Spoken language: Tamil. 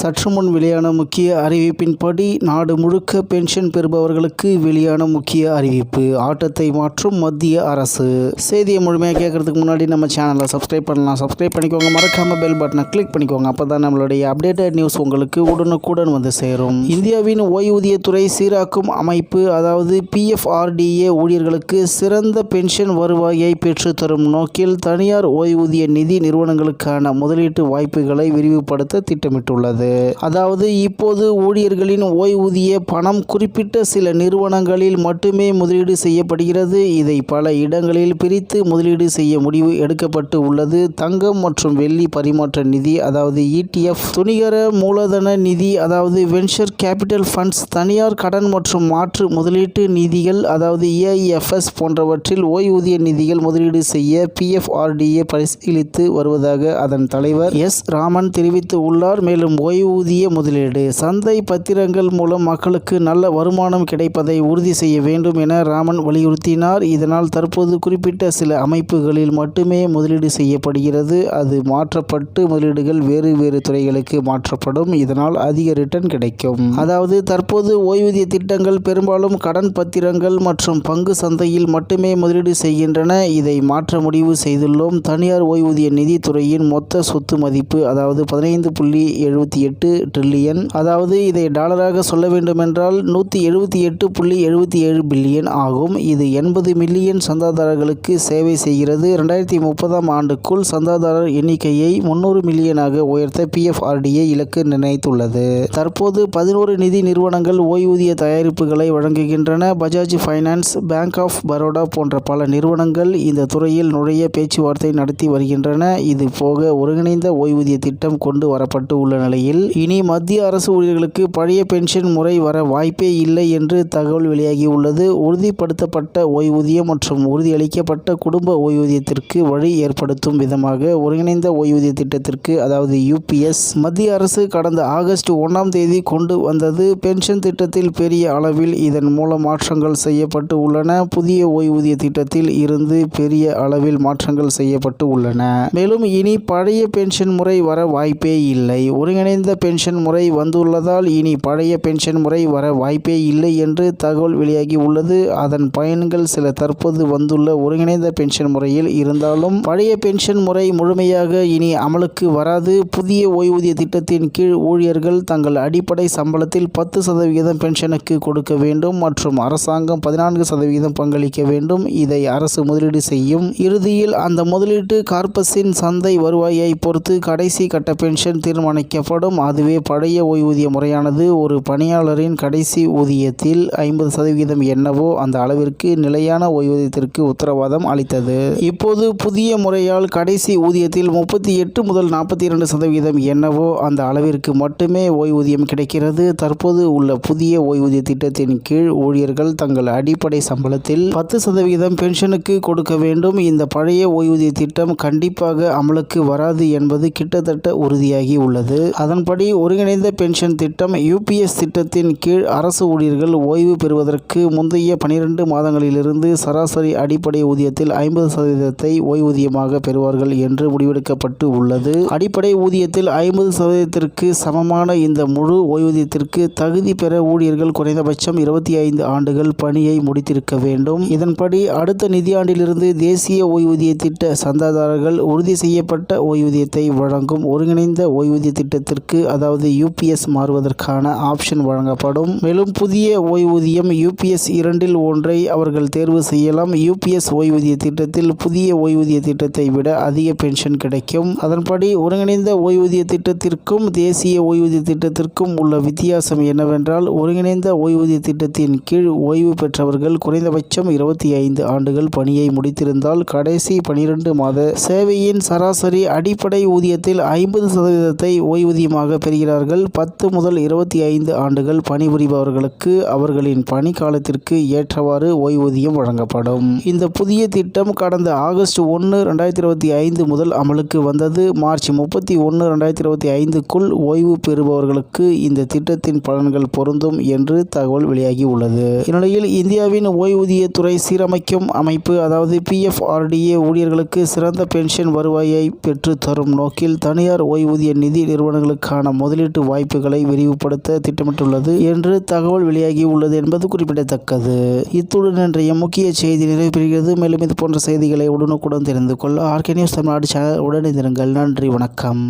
சற்று முன் வெளியான முக்கிய அறிவிப்பின்படி நாடு முழுக்க பென்ஷன் பெறுபவர்களுக்கு வெளியான முக்கிய அறிவிப்பு ஆட்டத்தை மாற்றும் மத்திய அரசு. செய்தியை முழுமையாக கேட்கறதுக்கு முன்னாடி நம்ம சேனலை சப்ஸ்கிரைப் பண்ணலாம். சப்ஸ்கிரைப் பண்ணிக்கோங்க. மறக்காம பெல் பட்டனை கிளிக் பண்ணிக்கோங்க. அப்போ தான் நம்மளுடைய அப்டேட்டட் நியூஸ் உங்களுக்கு உடனுக்குடன் வந்து சேரும். இந்தியாவின் ஓய்வூதியத்துறை சீராக்கும் அமைப்பு அதாவது பிஎஃப்ஆர்டிஏ ஊழியர்களுக்கு சிறந்த பென்ஷன் வருவாயை பெற்றுத்தரும் நோக்கில் தனியார் ஓய்வூதிய நிதி நிறுவனங்களுக்கான முதலீட்டு வாய்ப்புகளை விரிவுபடுத்த திட்டமிட்டுள்ளது. அதாவது இப்போது ஊழியர்களின் ஓய்வூதிய பணம் குறிப்பிட்ட சில நிறுவனங்களில் மட்டுமே முதலீடு செய்யப்படுகிறது. இதை பல இடங்களில் பிரித்து முதலீடு செய்ய முடிவு எடுக்கப்பட்டு உள்ளது. தங்கம் மற்றும் வெள்ளி பரிமாற்ற நிதி அதாவது இடிஎஃப் துணிகர மூலதன நிதி அதாவது வென்ச்சர் கேபிட்டல் ஃபண்ட்ஸ் தனியார் கடன் மற்றும் மாற்று முதலீட்டு நிதிகள் அதாவது ஏஐஎஃப்எஸ் போன்றவற்றில் ஓய்வூதிய நிதிகள் முதலீடு செய்ய பிஎஃப்ஆர்டிஏ பரிசீலித்து வருவதாக அதன் தலைவர் எஸ். ராமன் தெரிவித்து உள்ளார். மேலும் ஓய்வூதிய முதலீடு. சந்தை பத்திரங்கள் மூலம் மக்களுக்கு நல்ல வருமானம் கிடைப்பதை உறுதி செய்ய வேண்டும் என ராமன் வலியுறுத்தினார். இதனால் தற்போது குறிப்பிட்ட சில அமைப்புகளில் மட்டுமே முதலீடு செய்யப்படுகிறது. அது மாற்றப்பட்டு முதலீடுகள் வேறு வேறு துறைகளுக்கு மாற்றப்படும். இதனால் அதிக ரிட்டர்ன் கிடைக்கும். அதாவது தற்போது ஓய்வூதிய திட்டங்கள் பெரும்பாலும் கடன் பத்திரங்கள் மற்றும் பங்கு சந்தையில் மட்டுமே முதலீடு செய்கின்றன. இதை மாற்ற முடிவு செய்துள்ளோம். தனியார் ஓய்வூதிய நிதித்துறையின் மொத்த சொத்து மதிப்பு அதாவது பதினைந்து புள்ளி எழுபத்தி எட்டு ட்ரில்லியன் அதாவது இதை டாலராக சொல்ல வேண்டுமென்றால் நூற்றி எழுபத்தி எட்டு புள்ளி எழுபத்தி ஏழு பில்லியன் ஆகும். இது எண்பது மில்லியன் சந்தாதாரர்களுக்கு சேவை செய்கிறது. ரெண்டாயிரத்தி முப்பதாம் ஆண்டுக்குள் சந்தாதாரர் எண்ணிக்கையை முன்னூறு மில்லியனாக உயர்த்த பிஎஃப்ஆர்டிஏ இலக்கு நிர்ணயித்துள்ளது. தற்போது பதினோரு நிதி நிறுவனங்கள் ஓய்வூதிய தயாரிப்புகளை வழங்குகின்றன. Bajaj finance bank of Baroda போன்ற பல நிறுவனங்கள் இந்த துறையில் நுழைய பேச்சுவார்த்தை நடத்தி வருகின்றன. இது போக ஒருங்கிணைந்த ஓய்வூதிய திட்டம் கொண்டு வரப்பட்டு உள்ள நிலையில் இனி மத்திய அரசு ஊழியர்களுக்கு பழைய பென்ஷன் முறை வர வாய்ப்பே இல்லை என்று தகவல் வெளியாகியுள்ளது. உறுதிப்படுத்தப்பட்ட ஓய்வூதியம் மற்றும் உறுதியளிக்கப்பட்ட குடும்ப ஓய்வூதியத்திற்கு வழி ஏற்படுத்தும் விதமாக ஒருங்கிணைந்த ஓய்வூதிய திட்டத்திற்கு அதாவது யூபிஎஸ் மத்திய அரசு கடந்த ஆகஸ்ட் ஒன்றாம் தேதி கொண்டு வந்தது. பென்ஷன் திட்டத்தில் பெரிய அளவில் இதன் மூலம் மாற்றங்கள் செய்யப்பட்டு உள்ளன. புதிய ஓய்வூதிய திட்டத்தில் இருந்து பெரிய அளவில் மாற்றங்கள் செய்யப்பட்டு உள்ளன. மேலும் இனி பழைய பென்ஷன் முறை வர வாய்ப்பே இல்லை. ஒருங்கிணைந்த பென்ஷன் முறை வந்துள்ளதால் இனி பழைய பென்ஷன் முறை வர வாய்ப்பே இல்லை என்று தகவல் வெளியாகி உள்ளது. அதன் பயன்கள் சில தற்போது வந்துள்ள ஒருங்கிணைந்த பென்ஷன் முறையில் இருந்தாலும் பழைய பென்ஷன் முறை முழுமையாக இனி அமலுக்கு வராது. புதிய ஓய்வூதிய திட்டத்தின் கீழ் ஊழியர்கள் தங்கள் அடிப்படை சம்பளத்தில் பத்து சதவிகிதம் பென்ஷனுக்கு கொடுக்க வேண்டும் மற்றும் அரசாங்கம் பதினான்கு சதவிகிதம் பங்களிக்க வேண்டும். இதை அரசு முதலீடு செய்யும். இறுதியில் அந்த முதலீட்டு கார்பஸின் சந்தை வருவாயை பொறுத்து கடைசி கட்ட பென்ஷன் தீர்மானிக்கப்படும். அதுவே பழைய ஓய்வூதிய முறையானது ஒரு பணியாளரின் கடைசி ஊதியத்தில் ஐம்பது சதவிகிதம் என்னவோ அந்த அளவிற்கு நிலையான ஓய்வூதியத்திற்கு உத்தரவாதம் அளித்தது. இப்போது புதிய முறையால் கடைசி ஊதியத்தில் முப்பத்தி எட்டு முதல் நாற்பத்தி இரண்டு சதவீதம் என்னவோ அந்த அளவிற்கு மட்டுமே ஓய்வூதியம் கிடைக்கிறது. தற்போது உள்ள புதிய ஓய்வூதிய திட்டத்தின் கீழ் ஊழியர்கள் தங்கள் அடிப்படை சம்பளத்தில் பத்து சதவிகிதம் பென்ஷனுக்கு கொடுக்க வேண்டும். இந்த பழைய ஓய்வூதிய திட்டம் கண்டிப்பாக அமலுக்கு வராது என்பது கிட்டத்தட்ட உறுதியாகி உள்ளது. அதன் அதன்படி ஒருங்கிணைந்த பென்ஷன் திட்டம் யூபிஎஸ் திட்டத்தின் கீழ் அரசு ஊழியர்கள் ஓய்வு பெறுவதற்கு முந்தைய பனிரெண்டு மாதங்களிலிருந்து சராசரி அடிப்படை ஊதியத்தில் ஐம்பது சதவீதத்தை ஓய்வூதியமாக பெறுவார்கள் என்று முடிவெடுக்கப்பட்டு உள்ளது. அடிப்படை ஊதியத்தில் ஐம்பது சதவீதத்திற்கு சமமான இந்த முழு ஓய்வூதியத்திற்கு தகுதி பெற ஊழியர்கள் குறைந்தபட்சம் இருபத்தி ஐந்து ஆண்டுகள் பணியை முடித்திருக்க வேண்டும். இதன்படி அடுத்த நிதியாண்டிலிருந்து தேசிய ஓய்வூதிய திட்ட சந்தாதாரர்கள் உறுதி செய்யப்பட்ட ஓய்வூதியத்தை வழங்கும் ஒருங்கிணைந்த ஓய்வூதிய திட்டத்திற்கு அதாவது யூபிஎஸ் மாறுவதற்கான ஆப்ஷன் வழங்கப்படும். மேலும் புதிய ஓய்வூதியம் யூபிஎஸ் இரண்டில் ஒன்றை அவர்கள் தேர்வு செய்யலாம். யூபிஎஸ் ஓய்வூதிய திட்டத்தில் புதிய ஓய்வூதிய திட்டத்தை விட அதிக பென்ஷன் கிடைக்கும். அதன்படி ஒருங்கிணைந்த ஓய்வூதிய திட்டத்திற்கும் தேசிய ஓய்வூதிய திட்டத்திற்கும் உள்ள வித்தியாசம் என்னவென்றால் ஒருங்கிணைந்த ஓய்வூதிய திட்டத்தின் கீழ் ஓய்வு பெற்றவர்கள் குறைந்தபட்சம் இருபத்தி ஐந்து ஆண்டுகள் பணியை முடித்திருந்தால் கடைசி பனிரெண்டு மாத சேவையின் சராசரி அடிப்படை ஊதியத்தில் ஐம்பது சதவீதத்தை ஓய்வூதியமாக பெறுகிறார்கள். பத்து முதல் இருபத்தி ஐந்து ஆண்டுகள் பணிபுரிபவர்களுக்கு அவர்களின் பணி காலத்திற்கு ஏற்றவாறு ஓய்வூதியம் வழங்கப்படும். இந்த புதிய திட்டம் கடந்த ஆகஸ்ட் ஒன்று ரெண்டாயிரத்தி இருபத்தி ஐந்து முதல் அமலுக்கு வந்தது. மார்ச் முப்பத்தி ஒன்று ரெண்டாயிரத்தி இருபத்தி ஐந்துக்குள் ஓய்வு பெறுபவர்களுக்கு இந்த திட்டத்தின் பலன்கள் பொருந்தும் என்று தகவல் வெளியாகி உள்ளது. இந்நிலையில் இந்தியாவின் ஓய்வூதியத்துறை சீரமைக்கும் அமைப்பு அதாவது பிஎஃப்ஆர்டிஏ ஊழியர்களுக்கு சிறந்த பென்ஷன் வருவாயை பெற்று தரும் நோக்கில் தனியார் ஓய்வூதிய நிதி நிறுவனங்களுக்கு செய்வதற்கான முதலீட்டு வாய்ப்புகளை விரிவுபடுத்த திட்டமிட்டுள்ளது என்று தகவல் வெளியாகி உள்ளது என்பது குறிப்பிடத்தக்கது. இத்துடன் இன்றைய முக்கிய செய்தி நிறைவு பெறுகிறது. மேலும் இது போன்ற செய்திகளை உடனுக்குடன் தெரிந்து கொள்ள ஆர்கே நியூஸ் தமிழ்நாடு சேனல் உடனே நன்றி வணக்கம்.